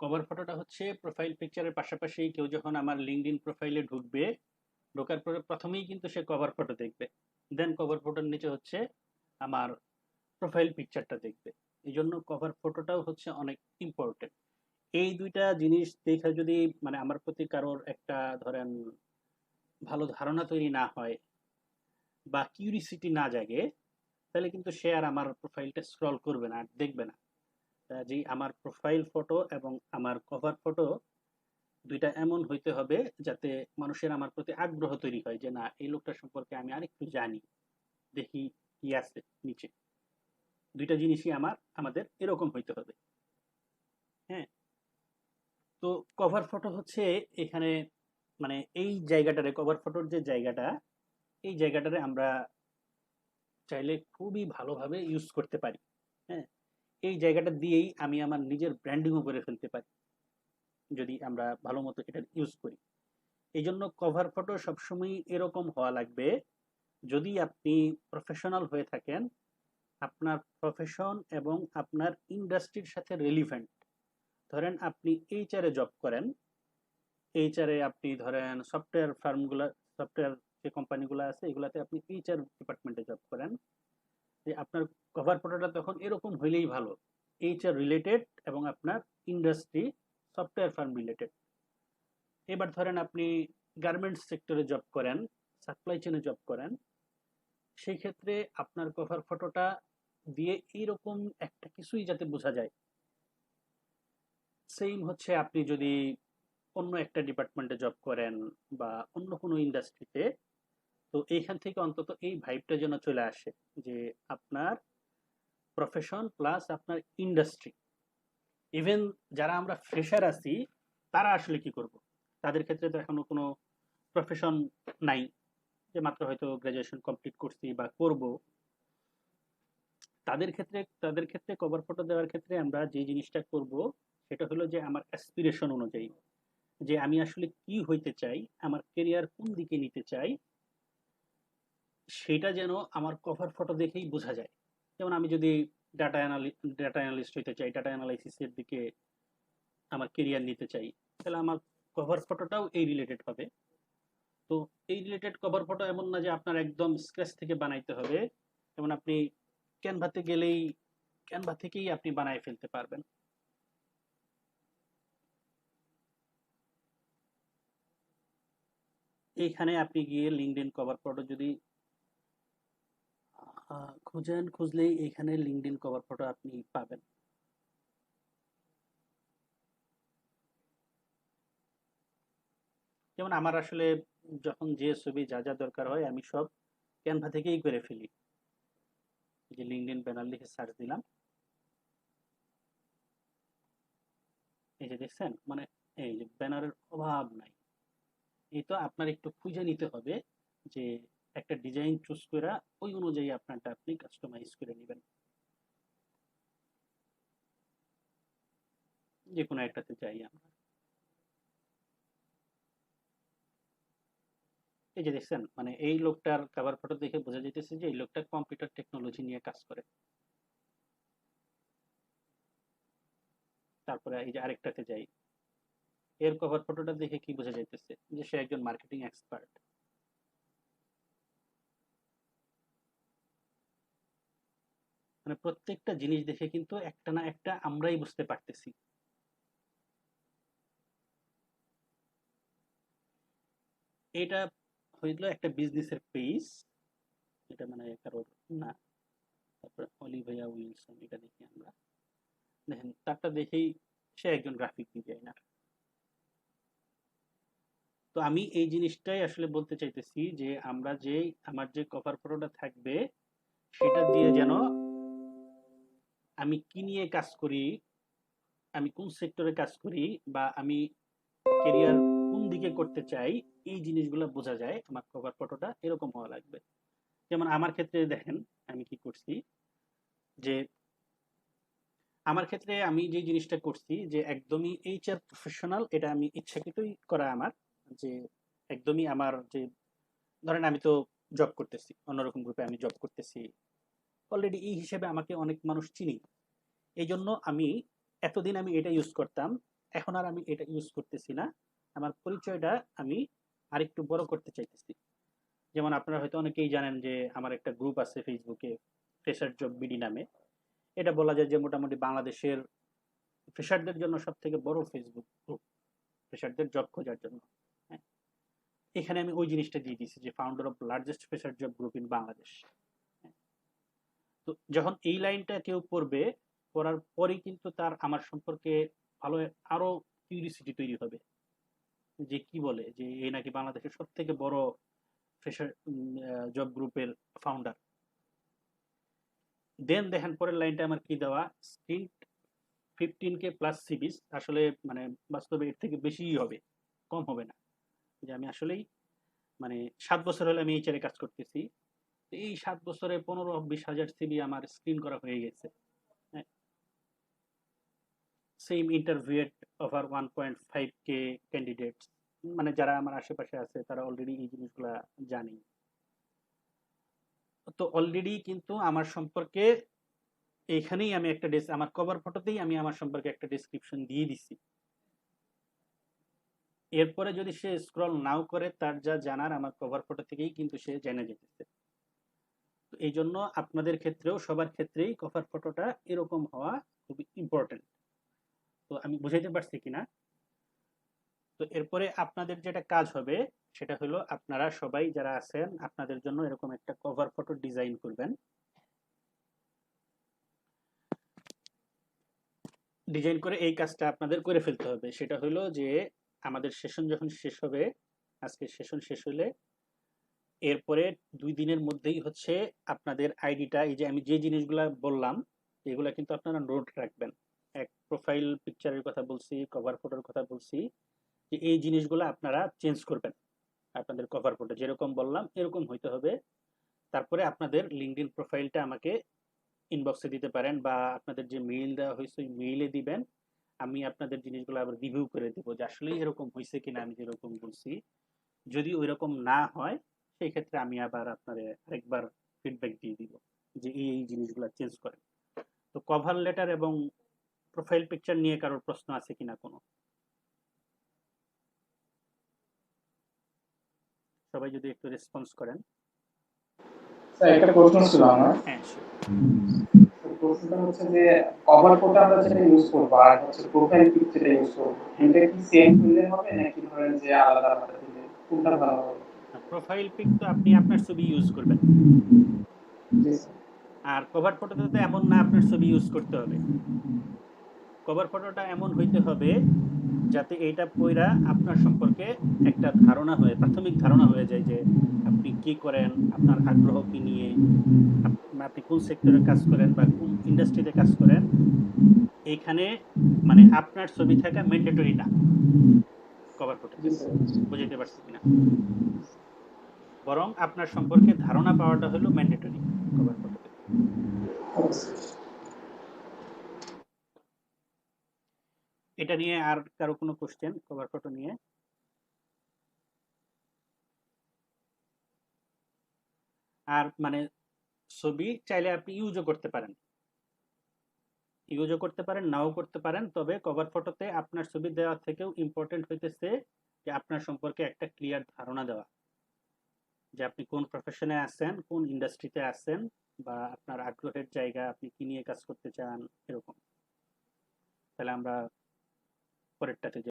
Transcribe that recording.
Cover ফটোটা হচ্ছে profile পিকচারের পাশাপাশি কেউ যখন আমার লিঙ্কডইন প্রোফাইলে ঢুকবে, ঢোকার পরে, প্রথমেই কিন্তু সে কভার ফটো দেখবে। দেন কভার ফটোর নিচে হচ্ছে আমার প্রোফাইল পিকচারটা দেখবে। এই জন্য কভার ফটোটাও হচ্ছে অনেক ইম্পর্টেন্ট এই দুইটা জিনিস দেখে যদি মানে আমার প্রতি কারোর একটা ধরেন ভালো ধারণা তৈরি না হয় বা কিউরিসিটি না জাগে, তাহলে কিন্তু সে আর আমার প্রোফাইলটা স্ক্রল করবে না, আর দেখবে না। যে আমার প্রোফাইল ফটো এবং আমার কভার ফটো দুইটা এমন হইতে হবে যাতে মানুষের আমার প্রতি আগ্রহ তৈরি হয় যে, না, এই লোকটা সম্পর্কে আমি আরেকটু জানি, দেখি কি আছে নিচে। দুইটা জিনিসই আমার, আমাদের এরকম হইতে হবে। হ্যাঁ? তো কভার ফটো হচ্ছে এখানে মানে এই জায়গাটারে কভার ফটোর যে জায়গাটা, এই জায়গাটারে আমরা চাইলে খুবই ভালোভাবে ইউজ করতে পারি। হ্যাঁ? এই জায়গাটা দিয়েই আমি আমার নিজের ব্র্যান্ডিংও করে ফেলতে পারি। যদি আমরা ভালো মতো এটা ইউজ করি। এই জন্য কভার ফটো সবসময় এরকম হওয়া লাগবে। যদি আপনি প্রফেশনাল হয়ে থাকেন, আপনার প্রফেশন এবং আপনার ইন্ডাস্ট্রির সাথে রেলিভেন্ট ধরেন আপনি এইচআরে জব করেন। এইচআরে আপনি ধরেন সফটওয়্যার ফার্মগুলো সফটওয়্যার যে কোম্পানিগুলো আছে, এগুলাতে আপনি এইচআর ডিপার্টমেন্টে জব করেন। কভার ফটোটা তখন এরকম হইলেই ভালো। এইচআর রিলেটেড এবং আপনার ইন্ডাস্ট্রি সফটওয়্যার ফার্ম রিলেটেড এবার ধরেন আপনি গার্মেন্টস সেক্টরে জব করেন সাপ্লাই চেনে জব করেন সেই ক্ষেত্রে আপনার কভার ফটোটা দিয়ে এইরকম একটা কিছুই যাতে বোঝা যায়। সেম হচ্ছে আপনি যদি অন্য একটা ডিপার্টমেন্টে জব করেন বা অন্য কোনো ইন্ডাস্ট্রিতে তো এইখান থেকে অন্তত এই ভাইবটা যেন চলে আসে যে আপনার প্রফেশন প্লাস আপনার ইন্ডাস্ট্রি ইভেন যারা আমরা ফ্রেশার আছি, তারা আসলে কি করব? তাদের ক্ষেত্রে তো এখনও কোনো প্রফেশন নাই, যে মাত্র হয়তো গ্রাজুয়েশন কমপ্লিট করছি বা করব। তাদের ক্ষেত্রে তাদের ক্ষেত্রে কভার ফটো দেওয়ার ক্ষেত্রে আমরা যে জিনিসটা করব, সেটা হলো যে আমার অ্যাসপিরেশন অনুযায়ী। যে আমি আসলে কি হইতে চাই, আমার কেরিয়ার কোন দিকে নিতে চাই, সেটা যেন আমার কভার ফটো দেখেই বোঝা যায়। যেমন আমি যদি ডাটা অ্যানালি ডাটা অ্যানালিস্ট হইতে চাই ডাটা অ্যানালাইসিসের দিকে আমার কেরিয়ার নিতে চাই, তাহলে আমার কভার ফটোটাও এই রিলেটেড হবে। তো এই রিলেটেড কভার ফটো এমন না যে আপনার একদম স্ক্র্যাচ থেকে বানাইতে হবে। যেমন আপনি ক্যানভাতে গেলেই ক্যানভা থেকেই আপনি বানায় ফেলতে পারবেন। এইখানে আপনি গিয়ে লিঙ্কডইন কভার ফটো যদি খুঁজেন, খুঁজলেই এখানে লিঙ্কডইন কভার ফটো আপনি পাবেন। যেমন আমার আসলে যখন যে ছবি যা যা দরকার হয় আমি সব ক্যানভা থেকেই করে ফেলি। যে লিঙ্কডইন ব্যানার লিখে সার্চ দিলাম। এই যে দেখছেন মানে এই যে ব্যানারের অভাব নাই। এই তো আপনার একটু খুঁজে নিতে হবে যে একটা ডিজাইন চুজ করে ওই অনুযায়ী আপনারটা আপনি কাস্টমাইজ করে নেবেন। যে কোনো একটাতে চাই আমরা। এই যে দেখছেন মানে এই লোকটার কভার ফটো দেখে বোঝা যাইতেছে যে এই লোকটা কম্পিউটার টেকনোলজি নিয়ে কাজ করে। তারপরে এই যে আরেকটাতে যাই। এর কভার ফটোটা দেখে কি বোঝা যাইতেছে যে সে একজন মার্কেটিং এক্সপার্ট মানে প্রত্যেকটা জিনিস দেখে কিন্তু একটা না একটা আমরাই বুঝতে পারতেছি। এটা হইল একটা বিজনেসের পেজ এটা মানে কারোর না। তারপরে অলিভিয়া উইলসন, এটা দেখি আমরা। দেখেন, তারটা দেখেই সে একজন গ্রাফিক ডিজাইনার তো আমি এই জিনিসটাই আসলে বলতে চাইতেছি যে আমরা যে আমার যে কভার ফটোটা থাকবে, সেটা দিয়ে যেন আমি কি নিয়ে কাজ করি, আমি কোন সেক্টরে কাজ করি বা আমি কেরিয়ার কোন দিকে করতে চাই, এই জিনিসগুলো বোঝা যায় আমার কভার ফটোটা এরকম হওয়া লাগবে। যেমন আমার ক্ষেত্রে দেখেন, আমি কি করছি যে আমার ক্ষেত্রে আমি যে জিনিসটা করছি যে একদমই এইচআর প্রফেশনাল এটা আমি ইচ্ছাকৃতই করা আমার যে একদমই আমার যে ধরেন আমি তো জব করতেছি, অন্যরকম গ্রুপে আমি জব করতেছি। অলরেডি এই হিসেবে আমাকে অনেক মানুষ চিনি। এই জন্য আমি এতদিন আমি এটা ইউজ করতাম, এখন আর আমি এটা ইউজ করতেছি না। আমার পরিচয়টা আমি আরেকটু বড় করতে চাইতেছি। যেমন আপনারা হয়তো অনেকেই জানেন যে আমার একটা গ্রুপ আছে ফেসবুকে ফ্রেশার জব বিডি নামে। এটা বলা যায় যে মোটামুটি বাংলাদেশের ফ্রেশারদের জন্য সব থেকে বড় ফেসবুক গ্রুপ ফ্রেশারদের জব খোঁজার জন্য। হ্যাঁ। এখানে আমি ওই জিনিসটা দিয়ে দিয়েছি যে founder of largest fresher job group in Bangladesh. তো যখন এই লাইনটা কেউ পড়বে, পড়ার পরেই কিন্তু তার আমার সম্পর্কে ভালো আরও কিউরিসিটি তৈরি হবে। যে কি বলে? যে এই নাকি বাংলাদেশের সব থেকে বড় ফ্রেশার জব গ্রুপের ফাউন্ডার দেন দেখেন পরের লাইনটা আমার কি দেওয়া? স্ক্রিন ফিফটিন কে প্লাস সিবিস আসলে মানে বাস্তবে এর থেকে বেশিই হবে, কম হবে না। যে আমি আসলেই মানে সাত বছর হলে আমি এইচারে কাজ করতেছি। এই সাত বছরে পনেরো, বিশ হাজার সিবি আমার স্ক্রিন করা হয়ে গেছে। Same interviewed over one point five K candidates মানে যারা আমার আশেপাশে আছে, তারা অলরেডি এই জিনিসগুলা জানে। তো অলরেডি কিন্তু আমার সম্পর্কে এখানেই আমি একটা ডেস আমার কভার ফটোতেই আমি আমার সম্পর্কে একটা ডেসক্রিপশন দিয়ে দিছি। এরপরে যদি সে স্ক্রল নাও করে, তার যা জানার আমার কভার ফটো থেকেই কিন্তু সে জেনে যেতেছে। এই জন্য আপনাদের ক্ষেত্রেও সবার ক্ষেত্রেই কভার ফটোটা এরকম হওয়া খুবই ইম্পর্টেন্ট তো আমি বুঝাইতে পারছি কিনা? তো এরপরে আপনাদের যেটা কাজ হবে, সেটা হলো আপনারা সবাই যারা আছেন, আপনাদের জন্য এরকম একটা কভার ফটো ডিজাইন করবেন। ডিজাইন করে এই কাজটা আপনাদের করে ফেলতে হবে। সেটা হলো যে, আমাদের সেশন যখন শেষ হবে, আজকে সেশন শেষ হলে এরপরে দুই দিনের মধ্যেই হচ্ছে আপনাদের আইডিটা, এই যে আমি যে জিনিসগুলা বললাম, এগুলা কিন্তু আপনারা নোট রাখবেন। এক প্রোফাইল পিকচারের কথা বলছি কভার ফটোর কথা বলছি, যে এই জিনিসগুলো আপনারা চেঞ্জ করবেন আপনাদের কভার ফটো যেরকম বললাম, এরকম হইতে হবে। তারপরে আপনাদের লিঙ্কডিন প্রোফাইলটা আমাকে ইনবক্সে দিতে পারেন বা আপনাদের যে মেইল দেওয়া হয়েছে, ওই মেইলে দিবেন। আমি আপনাদের জিনিসগুলো আবার রিভিউ করে দেবো যে আসলে এরকম হয়েছে কিনা আমি যেরকম বলছি। যদি ওই রকম না হয় সেই ক্ষেত্রে আমি আবার আপনার আরেকবার ফিডব্যাক দিয়ে দিব যে এই এই জিনিসগুলো চেঞ্জ করেন। তো কভার লেটার এবং প্রোফাইল পিকচার নিয়ে কারোর প্রশ্ন আছে কিনা কোনো? সবাই যদি একটু রেসপন্স করেন। স্যার একটা প্রশ্ন ছিল আমার। হ্যাঁ. প্রশ্নটা হচ্ছে যে কভার ফটো আমরা যেটা ইউজ করব আর হচ্ছে প্রোফাইল ইউজ করব এটা কি সেম হবে নাকি ধরেন যে আলাদা আলাদা কোনটা ভালো হবে? প্রোফাইল পিক তো আপনি আপনার ছবি ইউজ করবেন। আর কভার ফটোতে তো এমন না আপনার ছবি ইউজ করতে হবে। কভার ফটোটা এমন হইতে হবে যাতে এইটা পইরা আপনার সম্পর্কে একটা ধারণা হয়ে প্রাথমিক ধারণা হয়ে যায় যে আপনি কি করেন আপনার আগ্রহ কি নিয়ে আপনি কোন সেক্টরে কাজ করেন বা কোন ইন্ডাস্ট্রিতে কাজ করেন এইখানে মানে আপনার ছবি থাকা ম্যান্ডেটরি না। কভার ফটো বুঝতে পারছি কিনা? বরং আপনার সম্পর্কে ধারণা পাওয়াটা হলো ম্যান্ডেটরি। এটা নিয়ে আর কারও কোনো কোশ্চেন কভার ফটো নিয়ে? আর মানে ছবি চাইলে আপনি ইউজও করতে পারেন। ইউজও করতে পারেন, নাও করতে পারেন, তবে কভার ফটোতে আপনার ছবি দেওয়া থেকেও ইম্পর্টেন্ট হইতেছে যে আপনার সম্পর্কে একটা ক্লিয়ার ধারণা দেওয়া। যে আপনি কোন প্রফেশনে আছেন, কোন ইন্ডাস্ট্রিতে আছেন বা আপনার আগ্রহের জায়গা, আপনি কি নিয়ে কাজ করতে চান, এরকম। তাহলে আমরা পরেরটাতে